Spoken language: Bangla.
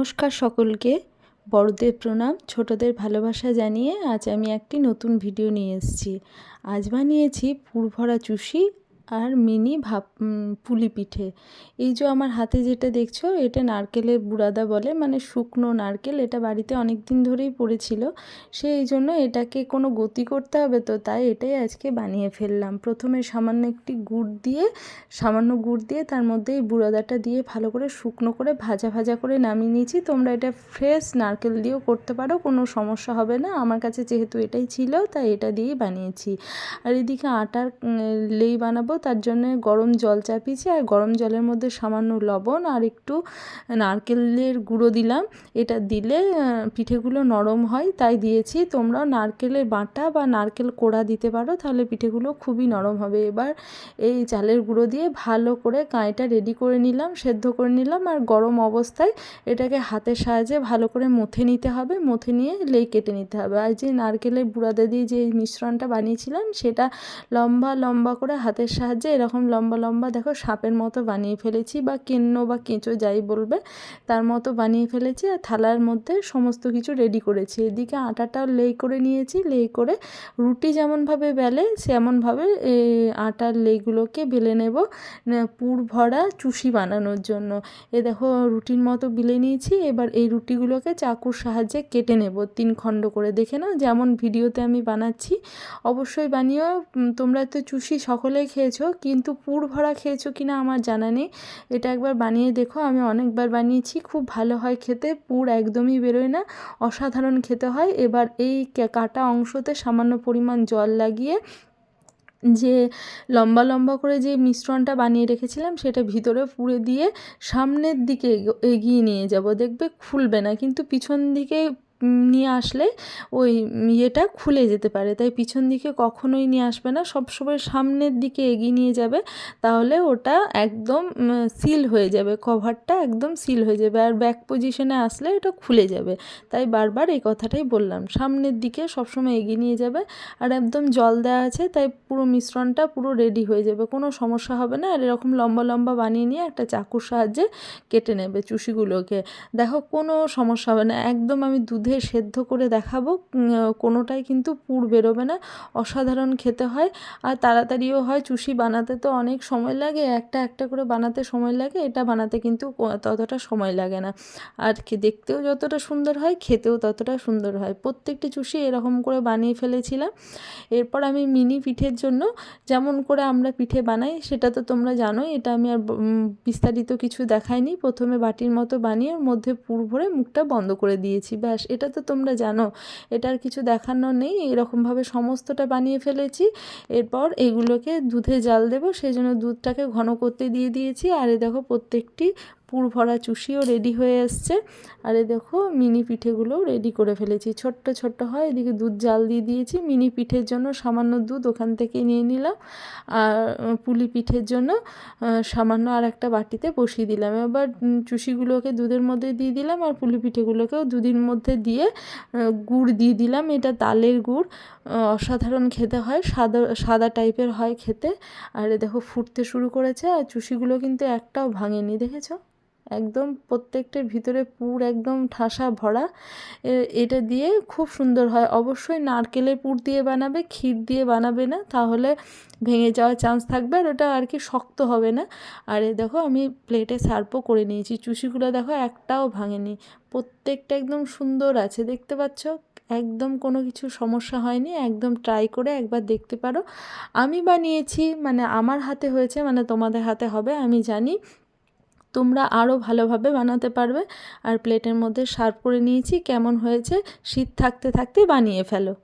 নমস্কার সকলকে। বড়দের প্রণাম, ছোটদের ভালোবাসা জানিয়ে আজ আমি একটি নতুন ভিডিও নিয়ে এসেছি। আজ বানিয়েছি পুরভরা চুষি আর মিনি ভাপ পুলি পিঠে। এই যে আমার হাতে যেটা দেখছ, এটা নারকেলের বুড়াদা বলে মানে শুকনো নারকেল, এটা বাড়িতে অনেক দিন ধরেই পড়েছিল। সেই জন্য এটাকে কোনো গতি করতে হবে তো, তাই এটাই আজকে বানিয়ে ফেললাম। প্রথমে সামান্য একটি গুড় দিয়ে, সামান্য গুড় দিয়ে তার মধ্যে এই বুড়াদাটা দিয়ে ভালো করে শুকনো করে ভাজা ভাজা করে নামিয়ে নিয়েছি। তোমরা এটা ফ্রেশ নারকেল দিয়েও করতে পারো, কোনো সমস্যা হবে না। আমার কাছে যেহেতু এটাই ছিল, তাই এটা দিয়েই বানিয়েছি। আর এদিকে আটার লেই বানাবো তার জন্য গরম জল চাপিয়েছি আর গরম জলের মধ্যে সামান্য লবণ আর একটু নারকেলের গুঁড়ো দিলাম। এটা দিলে পিঠেগুলো নরম হয়, তাই দিয়েছি। তোমরাও নারকেলের বাটা বা নারকেল কোড়া দিতে পারো, তাহলে পিঠেগুলো খুবই নরম হবে। এবার এই চালের গুঁড়ো দিয়ে ভালো করে কাঁইটা রেডি করে নিলাম, সেদ্ধ করে নিলাম আর গরম অবস্থায় এটাকে হাতের সাহায্যে ভালো করে মথে নিতে হবে। মথে নিয়ে লেই কেটে নিতে হবে। আর যে নারকেলের বুড়াদা দিয়ে যে মিশ্রণটা বানিয়েছিলাম, সেটা লম্বা লম্বা করে হাতের সাহায্যে এরকম লম্বা লম্বা দেখো সাপের মতো বানিয়ে ফেলেছি বা কেন্ন বা কেঁচো যাই বলবে, তার মতো বানিয়ে ফেলেছি আর থালার মধ্যে সমস্ত কিছু রেডি করেছি। এদিকে আটাটাও লেই করে নিয়েছি, লেই করে রুটি যেমনভাবে বেলে সেমনভাবে আটার লেগুলোকে বেলে নেব পুর ভরা চুষি বানানোর জন্য। এ দেখো রুটির মতো বেলে নিয়েছি, এবার এই রুটিগুলোকে চাকুর সাহায্যে কেটে নেব তিন খণ্ড করে। দেখে নাও যেমন ভিডিওতে আমি বানাচ্ছি, অবশ্যই বানিয়েও তোমরা তো চুষি সকলেই খেয়েছো কিন্তু পুর ভরা খেয়েছো কি না আমার জানা নেই। এটা একবার বানিয়ে দেখো, আমি অনেকবার বানিয়েছি, খুব ভালো হয় খেতে, পুর একদমই বেরোয় না, অসাধারণ খেতে হয়। এবার এই কাটা অংশতে সামান্য পরিমাণ জল লাগিয়ে যে লম্বা লম্বা করে যে মিশ্রণটা বানিয়ে রেখেছিলাম, সেটা ভিতরে পুরে দিয়ে সামনের দিকে এগিয়ে নিয়ে যাব। দেখবে খুলবে না, কিন্তু পিছন দিকে নিয়ে আসলে ওই ইয়েটা খুলে যেতে পারে। তাই পিছন দিকে কখনোই নিয়ে আসবে না সবসময় সামনের দিকে এগিয়ে নিয়ে যাবে, তাহলে ওটা একদম সিল হয়ে যাবে, কভারটা একদম সিল হয়ে যাবে আর ব্যাক পজিশনে আসলে এটা খুলে যাবে। তাই বারবার এই কথাটাই বললাম, সামনের দিকে সবসময় এগিয়ে নিয়ে যাবে আর একদম জল দেওয়া আছে, তাই পুরো মিশ্রণটা পুরো রেডি হয়ে যাবে, কোনো সমস্যা হবে না। আর এরকম লম্বা লম্বা বানিয়ে নিয়ে একটা চাকুর সাহায্যে কেটে নেবে চুষিগুলোকে। দেখো কোনো সমস্যা হবে না, একদম আমি দুধে দুধে সেদ্ধ করে দেখাবো। কোনোটাই কিন্তু পুর বেরোবে না। অসাধারণ খেতে হয়। আর তাড়াতাড়িও হয়। চুষি বানাতে তো অনেক সময় লাগে। একটা একটা করে বানাতে সময় লাগে। এটা বানাতে কিন্তু ততটা সময় লাগে না। আর কি দেখতেও যতটা সুন্দর হয়, খেতেও ততটা সুন্দর হয়। প্রত্যেকটি চুষি এরকম করে বানিয়ে ফেলেছিলাম। এরপর আমি মিনি পিঠের জন্য যেমন করে আমরা পিঠে বানাই, সেটা তো তোমরা জানোই। এটা আমি আর বিস্তারিত কিছু দেখাইনি। প্রথমে বাটির মতো বানিয়ে, মধ্যে পুর ভরে মুখটা বন্ধ করে দিয়েছি। ব্যাস এটা তো তোমরা জানো। এটার কিছু দেখানো নেই। এরকমভাবে সমস্তটা বানিয়ে ফেলেছি। এরপর এগুলোকে দুধে জাল দেবো। সেই জন্য দুধটাকে ঘন করতে দিয়ে দিয়েছি। আর এ দেখো, প্রত্যেকটি পুর ভরা চুষিও রেডি হয়ে এসছে। আর এ দেখো, মিনি পিঠেগুলোও রেডি করে ফেলেছি। ছোট্ট ছোট্ট হয়, এদিকে দুধ জাল দিয়ে দিয়েছি। মিনি পিঠের জন্য সামান্য দুধ ওখান থেকে নিয়ে নিলাম। আর পুলি পিঠের জন্য সামান্য আর একটা বাটিতে বসিয়ে দিলাম। এবার চুষিগুলোকে দুধের মধ্যে দিয়ে দিলাম আর পুলি পিঠেগুলোকেও দুধের মধ্যে দিয়ে গুড় দিয়ে দিলাম। এটা তালের গুড় অসাধারণ খেতে হয়, সাদা সাদা টাইপের হয় খেতে। আর এ দেখো, ফুটতে শুরু করেছে আর চুষিগুলো কিন্তু একটাও ভাঙেনি, দেখেছ? একদম প্রত্যেকটার ভিতরে পুর একদম ঠাসা ভরা। এটা দিয়ে খুব সুন্দর হয়। অবশ্যই নারকেলের পুর দিয়ে বানাবে, ক্ষীর দিয়ে বানাবে না, তাহলে ভেঙে যাওয়ার চান্স থাকবে আর ওটা আর কি শক্ত হবে না। আর এ দেখো আমি প্লেটে সার্ভও করে নিয়েছি। চুষিগুলো দেখো একটাও ভাঙেনি। প্রত্যেকটা একদম সুন্দর আছে, দেখতে পাচ্ছ? একদম কোনো কিছু সমস্যা হয়নি, একদম ট্রাই করে একবার দেখতে পারো। আমি বানিয়েছি মানে আমার হাতে হয়েছে মানে তোমাদের হাতে হবে, আমি জানি। তোমরা আরও ভালোভাবে বানাতে পারবে। আর প্লেটের মধ্যে সার্ভ করে নিয়েছি। কেমন হয়েছে? শীত থাকতে থাকতে বানিয়ে ফেলো।